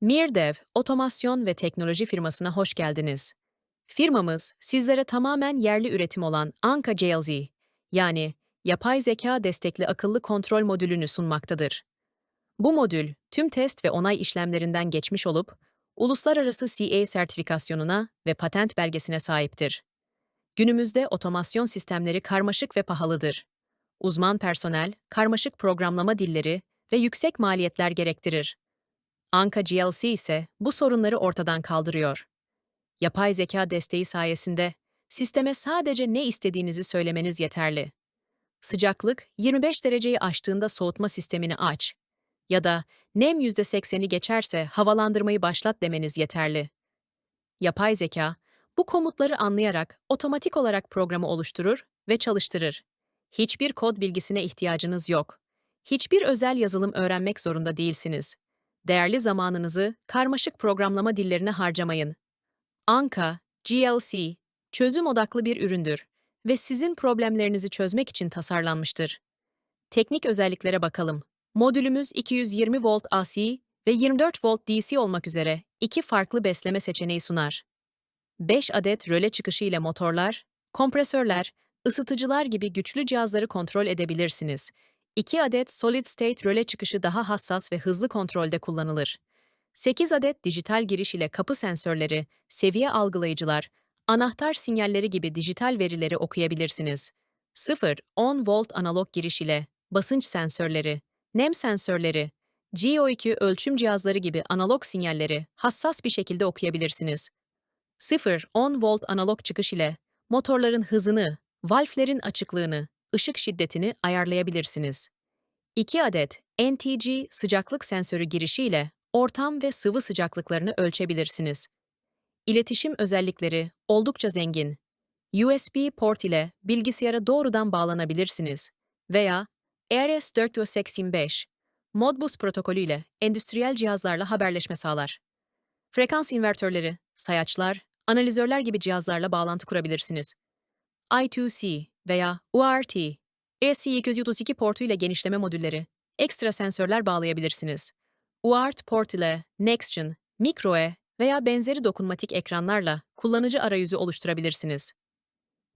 Mirdev, otomasyon ve teknoloji firmasına hoş geldiniz. Firmamız, sizlere tamamen yerli üretim olan Anka JLZ, yani yapay zeka destekli akıllı kontrol modülünü sunmaktadır. Bu modül, tüm test ve onay işlemlerinden geçmiş olup, uluslararası CA sertifikasyonuna ve patent belgesine sahiptir. Günümüzde otomasyon sistemleri karmaşık ve pahalıdır. Uzman personel, karmaşık programlama dilleri ve yüksek maliyetler gerektirir. Anka GLC ise bu sorunları ortadan kaldırıyor. Yapay zeka desteği sayesinde sisteme sadece ne istediğinizi söylemeniz yeterli. Sıcaklık 25 dereceyi aştığında soğutma sistemini aç ya da nem %80'i geçerse havalandırmayı başlat demeniz yeterli. Yapay zeka bu komutları anlayarak otomatik olarak programı oluşturur ve çalıştırır. Hiçbir kod bilgisine ihtiyacınız yok. Hiçbir özel yazılım öğrenmek zorunda değilsiniz. Değerli zamanınızı karmaşık programlama dillerine harcamayın. Anka, GLC, çözüm odaklı bir üründür ve sizin problemlerinizi çözmek için tasarlanmıştır. Teknik özelliklere bakalım. Modülümüz 220 volt AC ve 24 volt DC olmak üzere iki farklı besleme seçeneği sunar. 5 adet röle çıkışı ile motorlar, kompresörler, ısıtıcılar gibi güçlü cihazları kontrol edebilirsiniz 2 adet solid state röle çıkışı daha hassas ve hızlı kontrolde kullanılır. 8 adet dijital giriş ile kapı sensörleri, seviye algılayıcılar, anahtar sinyalleri gibi dijital verileri okuyabilirsiniz. 0-10 volt analog giriş ile basınç sensörleri, nem sensörleri, GO2 ölçüm cihazları gibi analog sinyalleri hassas bir şekilde okuyabilirsiniz. 0-10 volt analog çıkış ile motorların hızını, valflerin açıklığını, ışık şiddetini ayarlayabilirsiniz. 2 adet NTG sıcaklık sensörü girişiyle ortam ve sıvı sıcaklıklarını ölçebilirsiniz. İletişim özellikleri oldukça zengin. USB port ile bilgisayara doğrudan bağlanabilirsiniz veya RS485 Modbus protokolü ile endüstriyel cihazlarla haberleşme sağlar. Frekans invertörleri, sayaçlar, analizörler gibi cihazlarla bağlantı kurabilirsiniz. I2C veya UART, ESC232 portu ile genişleme modülleri, ekstra sensörler bağlayabilirsiniz. UART port ile NextGen, MicroE veya benzeri dokunmatik ekranlarla kullanıcı arayüzü oluşturabilirsiniz.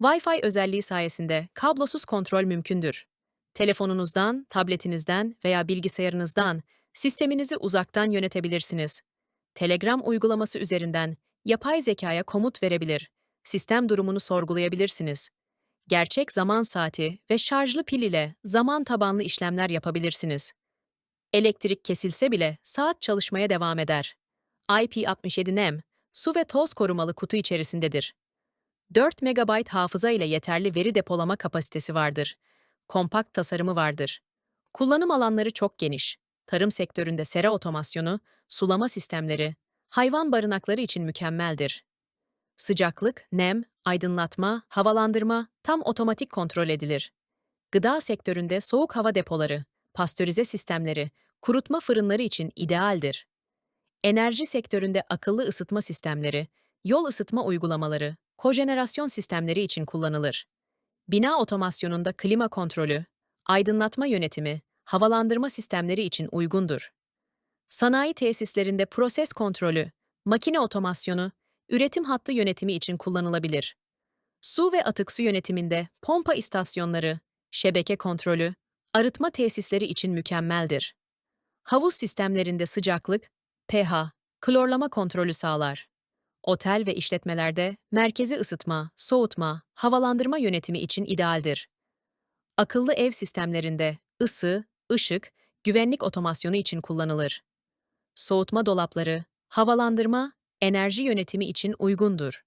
Wi-Fi özelliği sayesinde kablosuz kontrol mümkündür. Telefonunuzdan, tabletinizden veya bilgisayarınızdan sisteminizi uzaktan yönetebilirsiniz. Telegram uygulaması üzerinden yapay zekaya komut verebilir, sistem durumunu sorgulayabilirsiniz gerçek zaman saati ve şarjlı pil ile zaman tabanlı işlemler yapabilirsiniz. Elektrik kesilse bile saat çalışmaya devam eder. IP67NEM, su ve toz korumalı kutu içerisindedir. 4 MB hafıza ile yeterli veri depolama kapasitesi vardır. Kompakt tasarımı vardır. Kullanım alanları çok geniş. Tarım sektöründe sera otomasyonu, sulama sistemleri, hayvan barınakları için mükemmeldir. Sıcaklık, nem, aydınlatma, havalandırma tam otomatik kontrol edilir. Gıda sektöründe soğuk hava depoları, pastörize sistemleri, kurutma fırınları için idealdir. Enerji sektöründe akıllı ısıtma sistemleri, yol ısıtma uygulamaları, kojenerasyon sistemleri için kullanılır. Bina otomasyonunda klima kontrolü, aydınlatma yönetimi, havalandırma sistemleri için uygundur. Sanayi tesislerinde proses kontrolü, makine otomasyonu, üretim hattı yönetimi için kullanılabilir. Su ve atık su yönetiminde pompa istasyonları, şebeke kontrolü, arıtma tesisleri için mükemmeldir. Havuz sistemlerinde sıcaklık, pH, klorlama kontrolü sağlar. Otel ve işletmelerde merkezi ısıtma, soğutma, havalandırma yönetimi için idealdir. Akıllı ev sistemlerinde ısı, ışık, güvenlik otomasyonu için kullanılır. Soğutma dolapları, havalandırma enerji yönetimi için uygundur.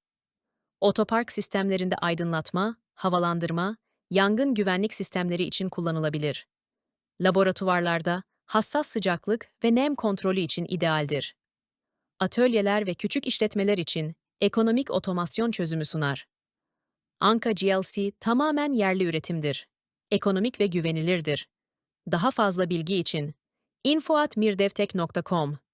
Otopark sistemlerinde aydınlatma, havalandırma, yangın güvenlik sistemleri için kullanılabilir. Laboratuvarlarda hassas sıcaklık ve nem kontrolü için idealdir. Atölyeler ve küçük işletmeler için ekonomik otomasyon çözümü sunar. Anka GLC tamamen yerli üretimdir. Ekonomik ve güvenilirdir. Daha fazla bilgi için info@mirdevtek.com